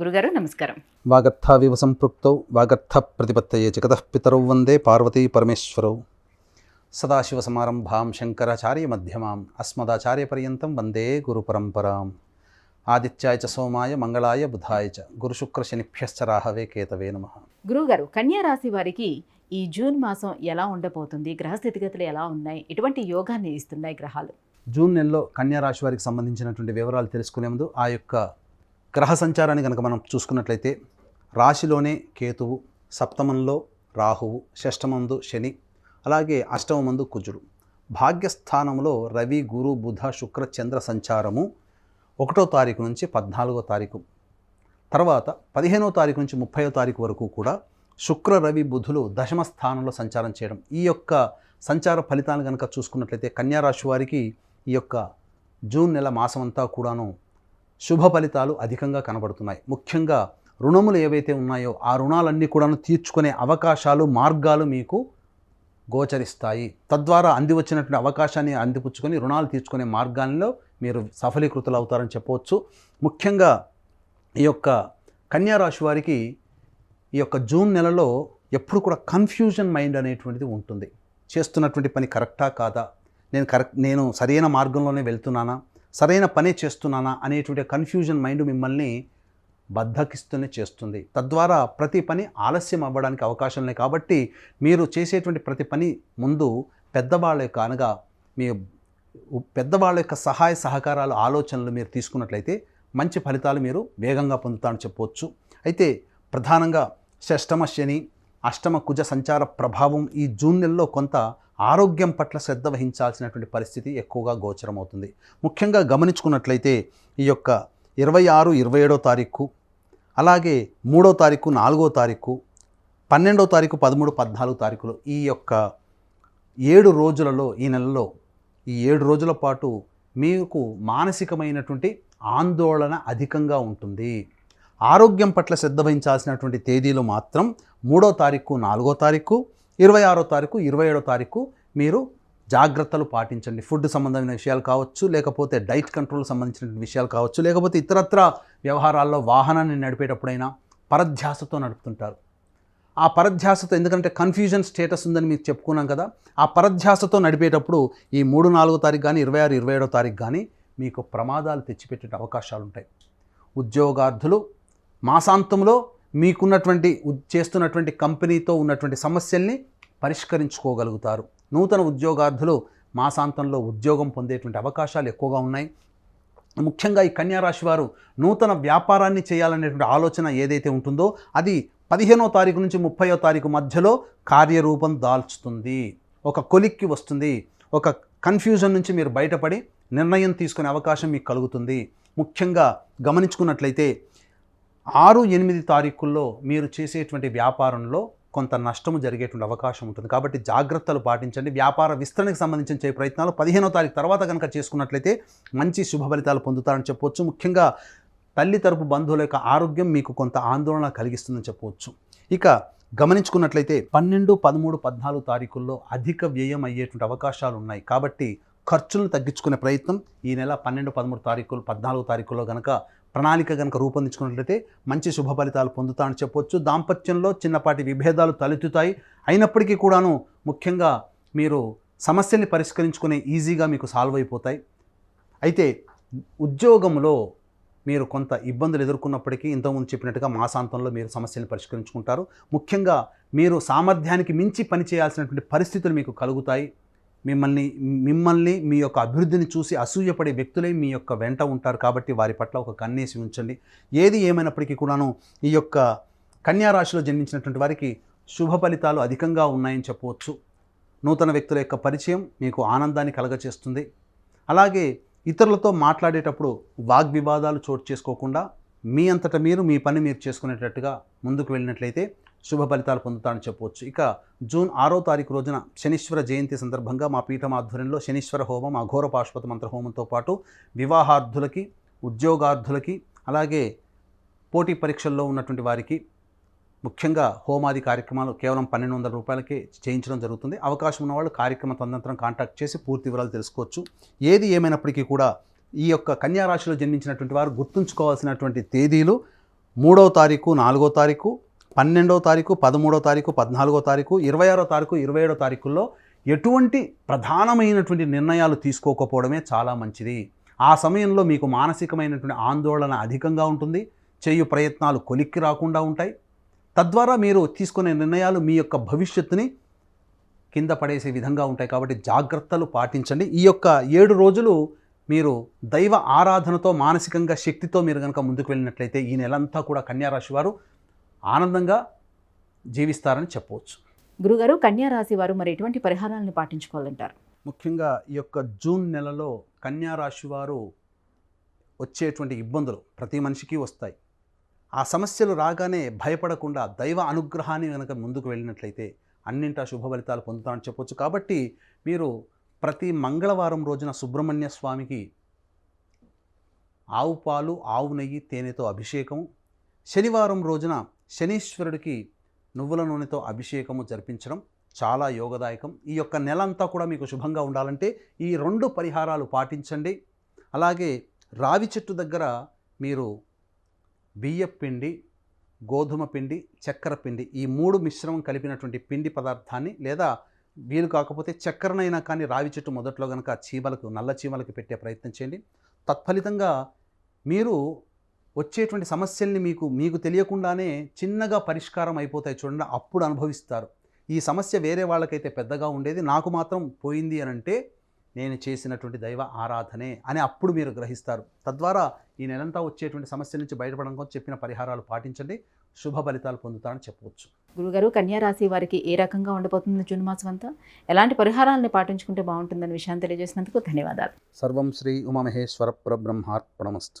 గురుగారు నమస్కారం. వాగర్థావివ సంపృక్తౌ వాగర్థ ప్రతిపత్తయే జగతః పితరౌ వందే పార్వతీ పరమేశ్వరౌ. సదాశివసమారంభాం శంకరాచార్యమధ్యమాం అస్మదాచార్యపర్యంతం వందే గురుపరంపరాం ఆదిత్యాయ చ సోమాయ మంగళాయ బుధాయ చ గురుశుక్రశనిభ్యశ్చ రాహవే కేతవే నమ. గురుగారు కన్యా రాశి వారికి ఈ జూన్ మాసం ఎలా ఉండబోతుంది? గ్రహ స్థితిగతులు ఎలా ఉన్నాయి? ఎటువంటి యోగాన్ని ఇస్తున్నాయి గ్రహాలు? జూన్ నెలలో కన్యా రాశి వారికి సంబంధించినటువంటి వివరాలు తెలుసుకునే ముందు ఆ యొక్క గ్రహ సంచారాన్ని కనుక మనం చూసుకున్నట్లయితే రాశిలోనే కేతువు సప్తమంలో రాహువు షష్టమందు శని అలాగే అష్టమమందు కుజుడు. భాగ్యస్థానంలో రవి గురు బుధ శుక్ర చంద్ర సంచారము ఒకటో తారీఖు నుంచి పద్నాలుగో తారీఖు. తర్వాత పదిహేనో తారీఖు నుంచి ముప్పయో తారీఖు వరకు కూడా శుక్ర రవి బుధులు దశమ స్థానంలో సంచారం చేయడం. ఈ యొక్క సంచార ఫలితాలను కనుక చూసుకున్నట్లయితే కన్యా రాశి వారికి ఈ యొక్క జూన్ నెల మాసం అంతా కూడాను శుభ ఫలితాలు అధికంగా కనబడుతున్నాయి. ముఖ్యంగా రుణములు ఏవైతే ఉన్నాయో ఆ రుణాలన్నీ కూడాను తీర్చుకునే అవకాశాలు మార్గాలు మీకు గోచరిస్తాయి. తద్వారా అంది వచ్చినటువంటి అవకాశాన్ని అందిపుచ్చుకొని రుణాలు తీర్చుకునే మార్గాల్లో మీరు సఫలీకృతులు అవుతారని చెప్పవచ్చు. ముఖ్యంగా ఈ యొక్క కన్యా రాశి వారికి ఈ యొక్క జూన్ నెలలో ఎప్పుడు కూడా కన్ఫ్యూజన్ మైండ్ అనేటువంటిది ఉంటుంది. చేస్తున్నటువంటి పని కరెక్టా కాదా? నేను కరెక్ట్ నేను సరైన మార్గంలోనే వెళ్తున్నానా? సరైన పనే చేస్తున్నానా అనేటువంటి కన్ఫ్యూజన్ మైండ్ మిమ్మల్ని బద్ధకిస్తూనే చేస్తుంది. తద్వారా ప్రతి పని ఆలస్యం అవ్వడానికి అవకాశం లేదు కాబట్టి మీరు చేసేటువంటి ప్రతి పని ముందు పెద్దవాళ్ళ యొక్క అనగా మీ పెద్దవాళ్ళ యొక్క సహాయ సహకారాలు ఆలోచనలు మీరు తీసుకున్నట్లయితే మంచి ఫలితాలు మీరు వేగంగా పొందుతారని చెప్పవచ్చు. అయితే ప్రధానంగా షష్టమ శని అష్టమ కుజ సంచార ప్రభావం ఈ జూన్ నెలలో కొంత ఆరోగ్యం పట్ల శ్రద్ధ వహించాల్సినటువంటి పరిస్థితి ఎక్కువగా గోచరమవుతుంది. ముఖ్యంగా గమనించుకున్నట్లయితే ఈ యొక్క ఇరవై ఆరు ఇరవై ఏడో తారీఖు అలాగే మూడో తారీఖు నాలుగో తారీఖు పన్నెండో తారీఖు పదమూడు పద్నాలుగు తారీఖులు ఈ యొక్క ఏడు రోజులలో ఈ నెలలో ఈ ఏడు రోజుల పాటు మీకు మానసికమైనటువంటి ఆందోళన అధికంగా ఉంటుంది. ఆరోగ్యం పట్ల శ్రద్ధ వహించాల్సినటువంటి తేదీలు మాత్రం మూడో తారీఖు నాలుగో తారీఖు ఇరవై ఆరో తారీఖు ఇరవై ఏడో తారీఖు మీరు జాగ్రత్తలు పాటించండి. ఫుడ్ సంబంధమైన విషయాలు కావచ్చు లేకపోతే డైట్ కంట్రోల్ సంబంధించిన విషయాలు కావచ్చు లేకపోతే ఇతరత్ర వ్యవహారాల్లో వాహనాన్ని నడిపేటప్పుడైనా పరధ్యాసతో నడుపుతుంటారు. ఆ పరధ్యాసతో ఎందుకంటే కన్ఫ్యూజన్ స్టేటస్ ఉందని మీకు చెప్పుకున్నాం కదా ఆ పరధ్యాసతో నడిపేటప్పుడు ఈ మూడు నాలుగో తారీఖు కానీ ఇరవై ఆరు ఇరవై ఏడో తారీఖు కానీ మీకు ప్రమాదాలు తెచ్చిపెట్టే అవకాశాలు ఉంటాయి ఉద్యోగార్థులు మాసాంతంలో మీకున్నటువంటి ఉద్- చేస్తున్నటువంటి కంపెనీతో ఉన్నటువంటి సమస్యల్ని పరిష్కరించుకోగలుగుతారు. నూతన ఉద్యోగార్థులు మాసాంతంలో ఉద్యోగం పొందేటువంటి అవకాశాలు ఎక్కువగా ఉన్నాయి. ముఖ్యంగా ఈ కన్యారాశి వారు నూతన వ్యాపారాన్ని చేయాలనేటువంటి ఆలోచన ఏదైతే ఉంటుందో అది పదిహేనో తారీఖు నుంచి ముప్పయో తారీఖు మధ్యలో కార్యరూపం దాల్చుతుంది. ఒక కొలిక్కి వస్తుంది. ఒక కన్ఫ్యూజన్ నుంచి మీరు బయటపడి నిర్ణయం తీసుకునే అవకాశం మీకు కలుగుతుంది. ముఖ్యంగా గమనించుకున్నట్లయితే ఆరు ఎనిమిది తారీఖుల్లో మీరు చేసేటువంటి వ్యాపారంలో కొంత నష్టము జరిగేటువంటి అవకాశం ఉంటుంది. కాబట్టి జాగ్రత్తలు పాటించండి. వ్యాపార విస్తరణకు సంబంధించిన చే ప్రయత్నాలు పదిహేనో తారీఖు తర్వాత కనుక చేసుకున్నట్లయితే మంచి శుభ ఫలితాలు పొందుతారని చెప్పవచ్చు ముఖ్యంగా తల్లి తరపు బంధువుల యొక్క ఆరోగ్యం మీకు కొంత ఆందోళన కలిగిస్తుందని చెప్పవచ్చు ఇక గమనించుకున్నట్లయితే పన్నెండు పదమూడు పద్నాలుగు తారీఖుల్లో అధిక వ్యయం అయ్యేటువంటి అవకాశాలు ఉన్నాయి. కాబట్టి ఖర్చులను తగ్గించుకునే ప్రయత్నం ఈ నెల పన్నెండు పదమూడు తారీఖులు పద్నాలుగు తారీఖుల్లో కనుక ప్రణాళిక కనుక రూపొందించుకున్నట్లయితే మంచి శుభ ఫలితాలు పొందుతానని చెప్పొచ్చు. దాంపత్యంలో చిన్నపాటి విభేదాలు తలెత్తుతాయి. అయినప్పటికీ కూడాను ముఖ్యంగా మీరు సమస్యల్ని పరిష్కరించుకునే ఈజీగా మీకు సాల్వ్ అయిపోతాయి. అయితే ఉద్యోగంలో మీరు కొంత ఇబ్బందులు ఎదుర్కొన్నప్పటికీ ఇంతకుముందు చెప్పినట్టుగా మాసాంతంలో మీరు సమస్యలను పరిష్కరించుకుంటారు. ముఖ్యంగా మీరు సామర్థ్యానికి మించి పని చేయాల్సినటువంటి పరిస్థితులు మీకు కలుగుతాయి. మిమ్మల్ని మిమ్మల్ని మీ యొక్క అభివృద్ధిని చూసి అసూయపడే వ్యక్తులే మీ యొక్క వెంట ఉంటారు కాబట్టి వారి పట్ల ఒక కన్నేసి ఉంచండి. ఏది ఏమైనప్పటికీ కూడాను ఈ యొక్క కన్యా రాశిలో జన్మించినటువంటి వారికి శుభ ఫలితాలు అధికంగా ఉన్నాయని చెప్పవచ్చు. నూతన వ్యక్తుల యొక్క పరిచయం మీకు ఆనందాన్ని కలగచేస్తుంది. అలాగే ఇతరులతో మాట్లాడేటప్పుడు వాగ్వివాదాలు చోటు చేసుకోకుండా మీ అంతటా మీరు మీ పని మీరు చేసుకునేటట్టుగా ముందుకు వెళ్ళినట్లయితే శుభ ఫలితాలు పొందుతారని చెప్పవచ్చు. ఇక జూన్ ఆరో తారీఖు రోజున శనీశ్వర జయంతి సందర్భంగా మా పీఠం ఆధ్వర్యంలో శనీశ్వర హోమం అఘోర పాశుపత మంత్ర హోమంతో పాటు వివాహార్థులకి ఉద్యోగార్థులకి అలాగే పోటీ పరీక్షల్లో ఉన్నటువంటి వారికి ముఖ్యంగా హోమాది కార్యక్రమాలు కేవలం పన్నెండు వందల రూపాయలకే చేయించడం జరుగుతుంది. అవకాశం ఉన్నవాళ్ళు కార్యక్రమ తదనంతరం కాంటాక్ట్ చేసి పూర్తి వివరాలు తెలుసుకోవచ్చు. ఏది ఏమైనప్పటికీ కూడా ఈ యొక్క కన్యా రాశిలో జన్మించినటువంటి వారు గుర్తుంచుకోవాల్సినటువంటి తేదీలు మూడవ తారీఖు నాలుగో తారీఖు పన్నెండవ తారీఖు పదమూడవ తారీఖు పద్నాలుగో తారీఖు ఇరవై ఆరో తారీఖు ఇరవై ఏడో తారీఖుల్లో ఎటువంటి ప్రధానమైనటువంటి నిర్ణయాలు తీసుకోకపోవడమే చాలా మంచిది. ఆ సమయంలో మీకు మానసికమైనటువంటి ఆందోళన అధికంగా ఉంటుంది. చేయు ప్రయత్నాలు కొలిక్కి రాకుండా ఉంటాయి. తద్వారా మీరు తీసుకునే నిర్ణయాలు మీ యొక్క భవిష్యత్తుని కింద పడేసే విధంగా ఉంటాయి. కాబట్టి జాగ్రత్తలు పాటించండి. ఈ యొక్క ఏడు రోజులు మీరు దైవ ఆరాధనతో మానసికంగా శక్తితో మీరు కనుక ముందుకు వెళ్ళినట్లయితే ఈ నెలంతా కూడా కన్యారాశి వారు ఆనందంగా జీవిస్తారని చెప్పవచ్చు. గురుగారు కన్యా రాశి వారు మరి ఎటువంటి పరిహారాలను పాటించుకోవాలంటారు? ముఖ్యంగా ఈ యొక్క జూన్ నెలలో కన్యా రాశి వారు వచ్చేటువంటి ఇబ్బందులు ప్రతి మనిషికి వస్తాయి. ఆ సమస్యలు రాగానే భయపడకుండా దైవ అనుగ్రహాన్ని కనుక ముందుకు వెళ్ళినట్లయితే అన్నింటా శుభ ఫలితాలు పొందుతామని చెప్పొచ్చు. కాబట్టి మీరు ప్రతి మంగళవారం రోజున సుబ్రహ్మణ్య స్వామికి ఆవు పాలు ఆవు నెయ్యి తేనెతో అభిషేకం శనివారం రోజున శనీశ్వరుడికి నువ్వుల నూనెతో అభిషేకము జరిపించడం చాలా యోగదాయకం. ఈ యొక్క నెల అంతా కూడా మీకు శుభంగా ఉండాలంటే ఈ రెండు పరిహారాలు పాటించండి. అలాగే రావి చెట్టు దగ్గర మీరు బియ్య పిండి గోధుమ పిండి చక్కెర పిండి ఈ మూడు మిశ్రమం కలిపినటువంటి పిండి పదార్థాన్ని లేదా వీలు కాకపోతే చక్కెరనైనా కానీ రావి చెట్టు మొదట్లో కనుక చీమలకు నల్ల చీమలకు పెట్టే ప్రయత్నం చేయండి. తత్ఫలితంగా మీరు వచ్చేటువంటి సమస్యల్ని మీకు మీకు తెలియకుండానే చిన్నగా పరిష్కారం అయిపోతాయి చూడండి అప్పుడు అనుభవిస్తారు. ఈ సమస్య వేరే వాళ్ళకైతే పెద్దగా ఉండేది నాకు మాత్రం పోయింది అని అంటే నేను చేసినటువంటి దైవ ఆరాధనే అని అప్పుడు మీరు గ్రహిస్తారు. తద్వారా ఈ నెలంతా వచ్చేటువంటి సమస్య నుంచి బయటపడడం కోసం చెప్పిన పరిహారాలు పాటించండి శుభ ఫలితాలు పొందుతారని చెప్పవచ్చు. గురుగారు కన్యా రాశి వారికి ఏ రకంగా ఉండబోతుంది జూన్ మాసం అంతా ఎలాంటి పరిహారాలను పాటించుకుంటే బాగుంటుందనే విషయాన్ని తెలియజేసినందుకు ధన్యవాదాలు. సర్వం శ్రీ ఉమామహేశ్వర పరబ్రహ్మార్పణమస్తు.